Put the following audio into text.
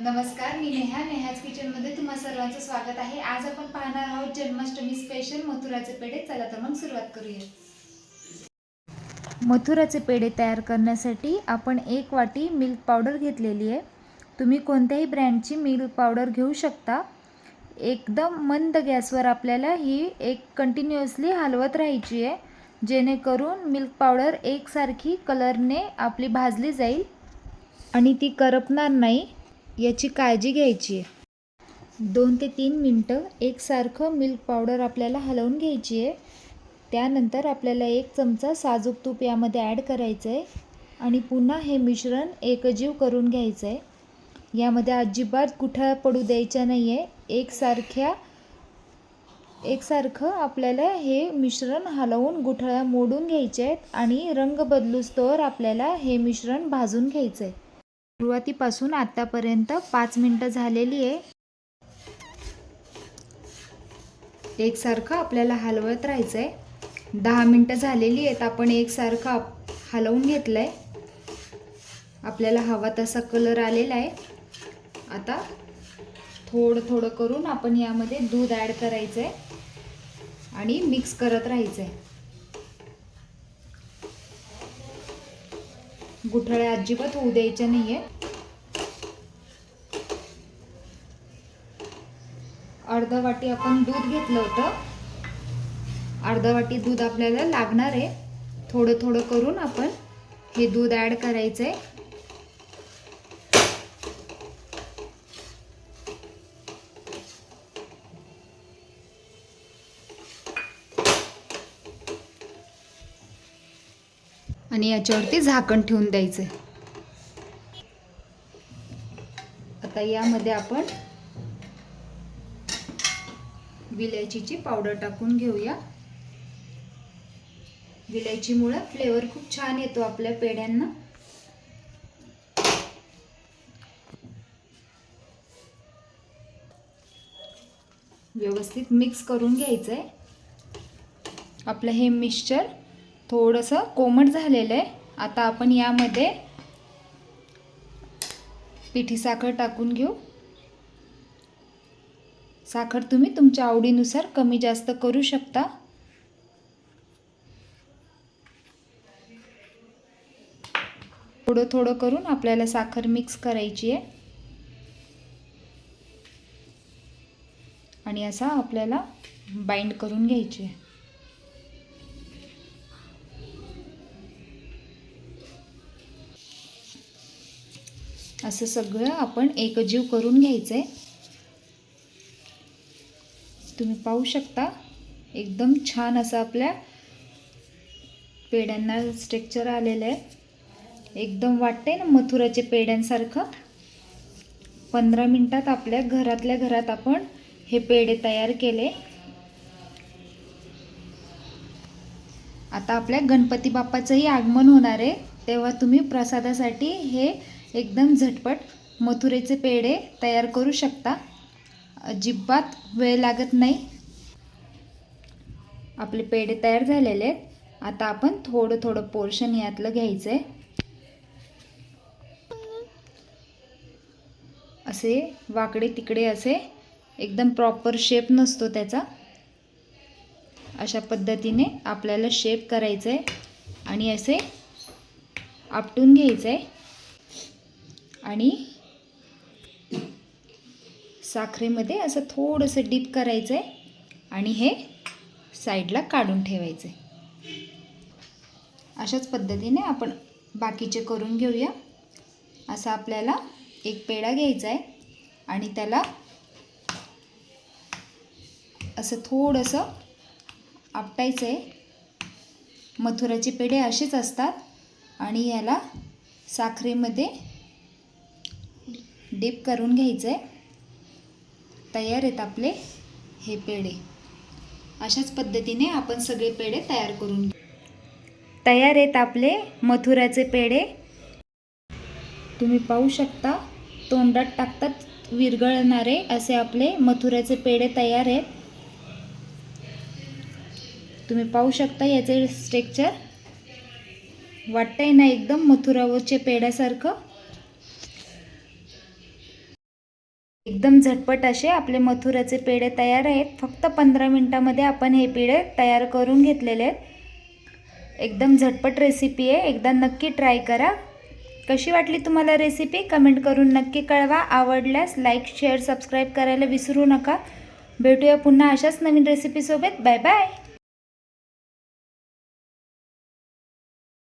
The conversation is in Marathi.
नमस्कार मी नेहा नेहाज किचनमध्ये तुम्हा सर्वांचं स्वागत आहे. आज आपण पाहणार आहोत जन्माष्टमी स्पेशल मथुराचे पेढे. चला तर मग सुरुवात करूया. मथुराचे पेढे तयार करण्यासाठी आपण एक वाटी मिल्क पावडर घेतलेली आहे. तुम्ही कोणत्याही ब्रँडची मिल्क पावडर घेऊ शकता. एकदम मंद गॅसवर आपल्याला ही एक कंटिन्युअसली हलवत राहायची आहे. जेणेकरून मिल्क पावडर एकसारखी कलरने आपली भाजली जाईल. आणि ती करपणार नाही. याची काळजी घ्यायची आहे. दोन ते तीन मिनटं एकसारखं मिल्क पावडर आपल्याला हलवून घ्यायची आहे. त्यानंतर आपल्याला एक चमचा साजूक तूप यामध्ये ॲड करायचं आहे आणि पुन्हा हे मिश्रण एकजीव करून घ्यायचं आहे यामध्ये अजिबात गुठळ्या पडू द्यायच्या नाही आहे एकसारख्या एकसारखं आपल्याला हे मिश्रण हलवून गुठळ्या मोडून घ्यायचे आहेत आणि रंग बदलूस्तोवर आपल्याला हे मिश्रण भाजून घ्यायचं आहे सुरुवातीपासून आत्तापर्यंत पाच मिनटं झालेली आहे. एकसारखं आपल्याला हलवत राहायचं आहे दहा मिनटं झालेली आहेत आपण एकसारखं आप- हलवून घेतलं आहे आपल्याला हवा तसा कलर आलेला आहे. आता थोडं थोडं करून आपण यामध्ये दूध ॲड करायचं आहे आणि मिक्स करत राहायचं आहे गुठळ्या अजिबात होऊ द्यायच्या नाही आहे अर्धा वाटी आपण दूध घेतलं होतं. अर्धा वाटी दूध आपल्याला लागणार आहे. थोडं थोडं करून आपण हे दूध ॲड करायचं आहे आणि याच्यावरती झाकण ठेवून द्यायचं आहे आता यामध्ये आपण विलायचीची पावडर टाकून घेऊया. विलायचीमुळं फ्लेवर खूप छान येतो आपल्या पेढ्यांना. व्यवस्थित मिक्स करून घ्यायचं आहे आपलं हे मिक्सचर थोडंसं कोमट झालेलं आहे. आता आपण यामध्ये पिठी साखर टाकून घेऊ. साखर तुम्ही तुमच्या आवडीनुसार कमी जास्त करू शकता. थोडं थोडं करून आपल्याला साखर मिक्स करायची आहे. आणि असा आपल्याला बाइंड करून घ्यायची आहे. असं सगळं आपण एकजीव करून घ्यायचं आहे तुम्ही पाहू शकता एकदम छान असं आपल्या पेड्यांना स्ट्रक्चर आलेलं आहे. एकदम वाटते ना मथुराचे पेड्यांसारखं? पंधरा मिनटात आपल्या घरातल्या घरात आपण हे पेढे तयार केले. आता आपल्या गणपती बाप्पाचंही आगमन होणार आहे. तेव्हा तुम्ही प्रसादासाठी हे एकदम झटपट मथुरेचे पेढे तयार करू शकता. अजिबात वेळ लागत नाही. आपले पेढे तयार झालेले आहेत. आता आपण थोडं थोडं पोर्शन यातलं घ्यायचं आहे असे वाकडे तिकडे असे एकदम प्रॉपर शेप नसतो त्याचा. अशा पद्धतीने आपल्याला शेप करायचं आहे आणि असे आपटून घ्यायचं आहे आणि साखरेमध्ये असं थोडंसं डीप करायचं आहे आणि हे साईडला काढून ठेवायचं आहे अशाच पद्धतीने आपण बाकीचे करून घेऊया. असा आपल्याला एक पेढा घ्यायचा आहे आणि त्याला असं थोडंसं आपटायचं आहे मथुराचे पेढे असेच असतात आणि याला साखरेमध्ये डीप करून घ्यायचं. आहे तयार आहेत आपले हे पेढे. अशाच पद्धतीने आपण सगळे पेढे तयार करून घेऊ. तयार आहेत आपले मथुराचे पेढे. तुम्ही पाहू शकता तोंडात टाकतात विरघळणारे असे आपले मथुराचे पेढे तयार आहेत. तुम्ही पाहू शकता याचे स्ट्रेक्चर वाटतंय ना एकदम मथुरावरचे पेढ्यासारखं? एकदम झटपट असे आपले मथुराचे पेढे तयार आहेत. फक्त पंधरा मिनटामध्ये आपण हे पेढे तयार करून घेतलेले आहेत. एकदम झटपट रेसिपी आहे. एकदा नक्की ट्राय करा. कशी वाटली तुम्हाला रेसिपी कमेंट करून नक्की कळवा. आवडल्यास लाईक शेअर सबस्क्राईब करायला विसरू नका. भेटूया पुन्हा अशाच नवीन रेसिपीसोबत बाय बाय